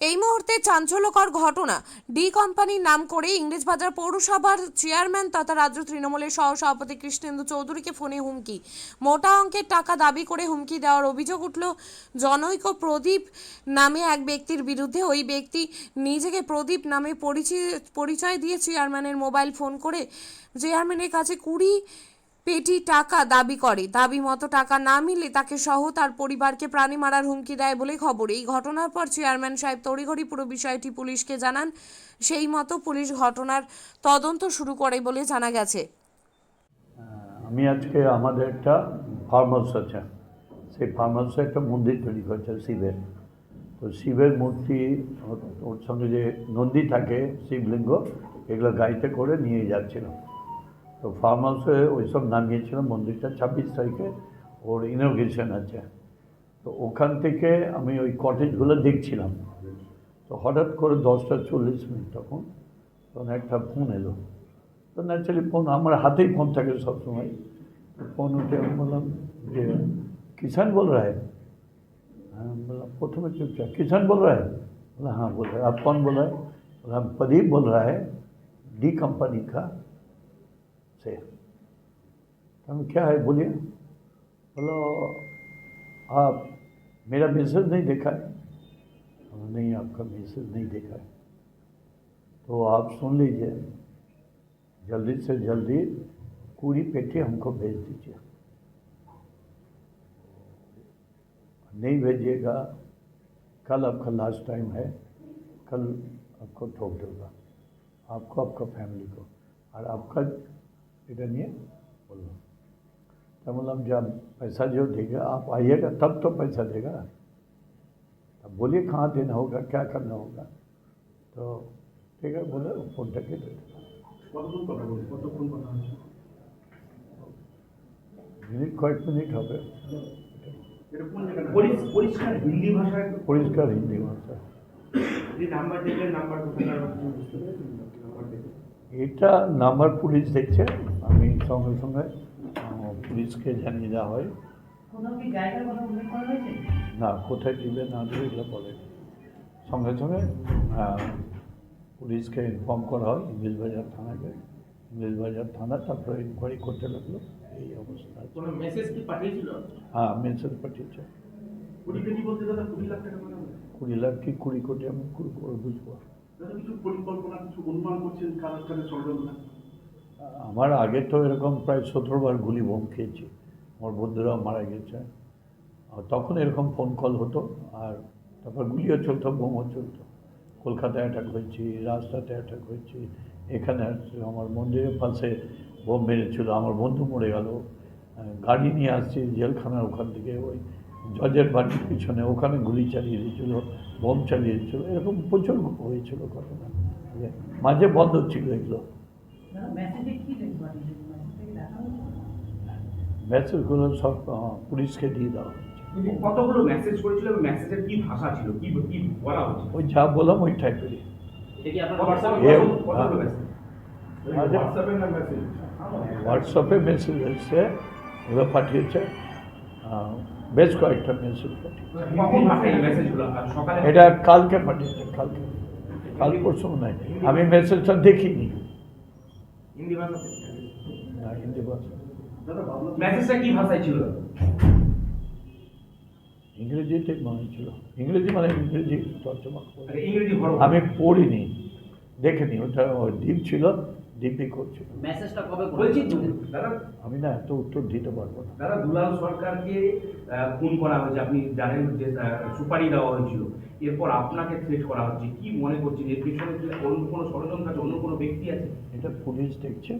এই মুহূর্তে চাঞ্চল্যকর ঘটনা। ডি কোম্পানির নাম করে ইংরেজবাজার পৌরসভার চেয়ারম্যান তথা রাজ্য তৃণমূলের সহসভাপতি কৃষ্ণেন্দু চৌধুরীকে ফোনে হুমকি। মোটা অঙ্কের টাকা দাবি করে হুমকি দেওয়ার অভিযোগ উঠল, জনৈক প্রদীপ নামে এক ব্যক্তির বিরুদ্ধে। ওই ব্যক্তি নিজেকে প্রদীপ নামে পরিচয় পরিচয় দিয়ে চেয়ারম্যানের মোবাইল ফোন করে চেয়ারম্যানের কাছে কুড়ি পেটি টাকা দাবি করে। দাবি মতো টাকা না মিললে তাকে সহ তার পরিবারকে প্রাণী মারার হুমকি দেয় বলে খবর। এই ঘটনার পর চেয়ারম্যান সাহেব তড়িঘড়ি পুরো বিষয়টি পুলিশকে জানান। সেই মতো পুলিশ ঘটনার তদন্ত শুরু করে বলে জানা গেছে। আমি আজকে আমাদের একটা ফার্ম হাউস আছে। সেই ফার্ম হাউসে একটা মন্দির তৈরি করেছে শিবের। তো শিবের মূর্তি, ওর সঙ্গে যে নন্দী থাকে, শিবলিঙ্গ, এগুলো গাড়িতে করে নিয়ে যাচ্ছিলাম তো ফার্ম হাউসে ওইসব নামিয়েছিলাম মন্দিরটা ছাব্বিশ তারিখে ওর ইনোগ্রেশন আছে তো ওখান থেকে আমি ওই কটেজগুলো দেখছিলাম তো হঠাৎ করে দশটা চল্লিশ মিনিট তখন তখন একটা ফোন এলো তো ন্যাচারালি ফোন আমার হাতেই ফোন থাকে সবসময় তো ফোন উঠে আমি বললাম যে किसान बोल रहा है हाँ बोला प्रथम चुपचाप किसान बोल रहा है बोला हाँ बोल रहा है आप कौन बोल रहा है बोला हम प्रदीप बोल रहा है डी कंपनी का से। हम क्या है, बोलिए। बोलो, आप मेरा मैसेज नहीं देखा है? नहीं, आपका मैसेज नहीं देखा है। तो आप सुन लीजिए। जल्दी से जल्दी पूरी पेटी हमको भेज दीजिए। नहीं भेजिएगा, कल आपका लास्ट टाइम है, कल आपको ठोक दूँगा। आपको, आपका फैमिली को। और आपका इधर नहीं है बोलो तो बोला जब पैसा जो देगा आप आइएगा तब तो पैसा देगा अब बोलिए कहाँ देना होगा क्या करना होगा तो ठीक है बोले फोन करके दे देगा কতক্ষণ কথা বলছি কতক্ষণ কথা হচ্ছে মিনিট কয়েক মিনিট হবে এটা কোন জায়গাটা পরিষ- পরিষ্কার হিন্দি ভাষায় পরিষ্কার হিন্দি ভাষা যে নাম্বার দেখলেন নাম্বার কোথাকার আপনি বুঝতে পেরেছেন নাম্বার দেখে এটা নাম্বার পুলিশ দেখছে আমি সঙ্গে সঙ্গে পুলিশকে জানিয়ে দেওয়া হয়। কোথাও কি জায়গার কথা উল্লেখ করা হয়েছে? না কোথায় দিবে না দিবে এগুলো বলে সঙ্গে সঙ্গে পুলিশকে ইনফর্ম করা হয় ইংলিশ বাজার থানাকে। ইংলিশ বাজার থানা তারপরে ইনকোয়ারি করতে লাগল এই অবস্থা আছে। মেসেজ কি পাঠিয়েছিল? হ্যাঁ মেসেজ পাঠিয়েছে। কুড়ি লাখ মানে কুড়ি লাখ কি কুড়ি কোটি আমি বুঝব। কিছু পরিকল্পনা কিছু অনুমান করছেন ষড়যন্ত্র? আমার আগে তো এরকম প্রায় সতেরো বার গুলি বোম খেয়েছি। আমার বন্ধুরাও মারা গেছে। তখন এরকম ফোন কল হতো আর তারপর গুলিও চলতো, বোমও চলতো। কলকাতায় অ্যাটাক হয়েছি রাস্তাতে অ্যাটাক হয়েছি। এখানে আমার মন্দিরের পাশে বোম মেরেছিল, আমার বন্ধু মরে গেল। গাড়ি নিয়ে আসছি জেলখানার ওখান থেকে, ওই জজের বাড়ির পিছনে, ওখানে গুলি চালিয়ে দিয়েছিল, বোম চালিয়ে দিয়েছিল। এরকম প্রচুর হয়েছিল ঘটনা। মাঝে বন্ধ ছিল এগুলো। মেসেজগুলো সব পুলিশকে দিয়ে দেওয়া কতগুলো মেসেজ করেছিল মেসেজের কি ভাষা ছিল? কি কি বলা হচ্ছে ওই যা বললাম ওই টাইপেরই এটা কি আপনার হোয়াটসঅ্যাপে হ্যাঁ। মেসেজ। হোয়াটসঅ্যাপে না মেসেজ হোয়াটসঅ্যাপে মেসেজ এসছে ওরা পাঠিয়েছে। বেশ কয়েকটা মেসেজ পাঠিয়েছে। এটা কালকে পাঠিয়েছে কালকে। কাল পরশু নয় আমি মেসেজটা দেখিনি। হিন্দি ভাষাতে না হিন্দি ভাষা। মেসেজটা কি ভাষায় ছিল? ইংরেজিতে মনে ছিল। ইংরেজি মানে ইংরেজি তর্জমা। ইংরেজি আমি পড়িনি দেখিনি। ওটা ডিপ ছিল দ্বীপই করছিল মেসেজটা কবে বলছি দাদা? আমি না এত উত্তর দিতে পারব না। দাদা দুলাল সরকারকে আহ, খুন করা হয়েছে। আপনি জানেন যে সুপারি দেওয়া হয়েছিল। এরপর আপনাকে থ্রেট করা হচ্ছে। কি মনে করছেন? এর পেছনে কি অন্য কোনো ষড়যন্ত্র আছে? অন্য কোনো ব্যক্তি আছে? এটা পুলিশ দেখছে।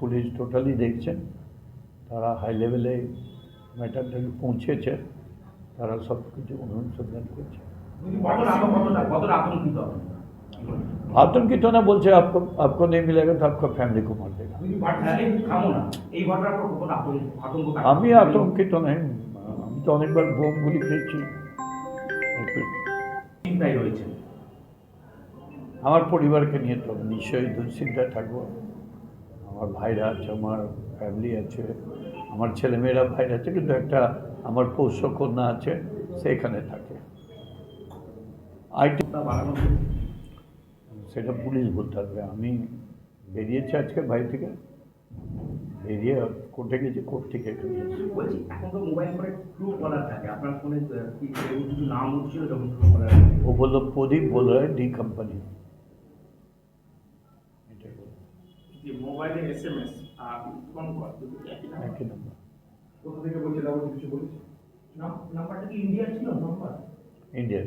পুলিশ টোটালি দেখছেন তারা হাই লেভেলে ম্যাটারটাকে পৌঁছেছে। তারা সব কিছু অনুসন্ধান করছে। কতটা আতঙ্কিত? আপনি? आतंकित होना बोलते आपको आपको नहीं मिलेगा तो आपका फैमिली को मार देगा हमें आतंकित तो আমি তো অনেকবার বোম গুলি খেয়েছি আমার পরিবারকে নিয়ে তো নিশ্চয়ই দুশ্চিন্তায় থাকব। আমার ভাইরা আছে আমার ফ্যামিলি আছে আমার ছেলেমেয়েরা ভাইরা আছে কিন্তু একটা আমার পোষ্য কন্যা আছে সেখানে থাকে। আইটি বাড়ানো সেটা পুলিশ বলতে পারবে আমি বেরিয়েছি আজকে বাড়ি থেকে। বেরিয়ে কোর্টে গেছি কোর্ট থেকে এখানে বলছি এখন তো মোবাইল করে ট্রু কলার থাকে। আপনার ফোনে কি কিছু নাম উঠছিল যখন ট্রু কলার ও বলল প্রদীপ বল ডি কোম্পানি মোবাইলে এসএমএস আর ফোন কল একই নাম্বার কোথা থেকে বলছে? কিছু বলেছে নাম্বারটা কি ইন্ডিয়ার ছিল? নাম্বার? ইন্ডিয়ার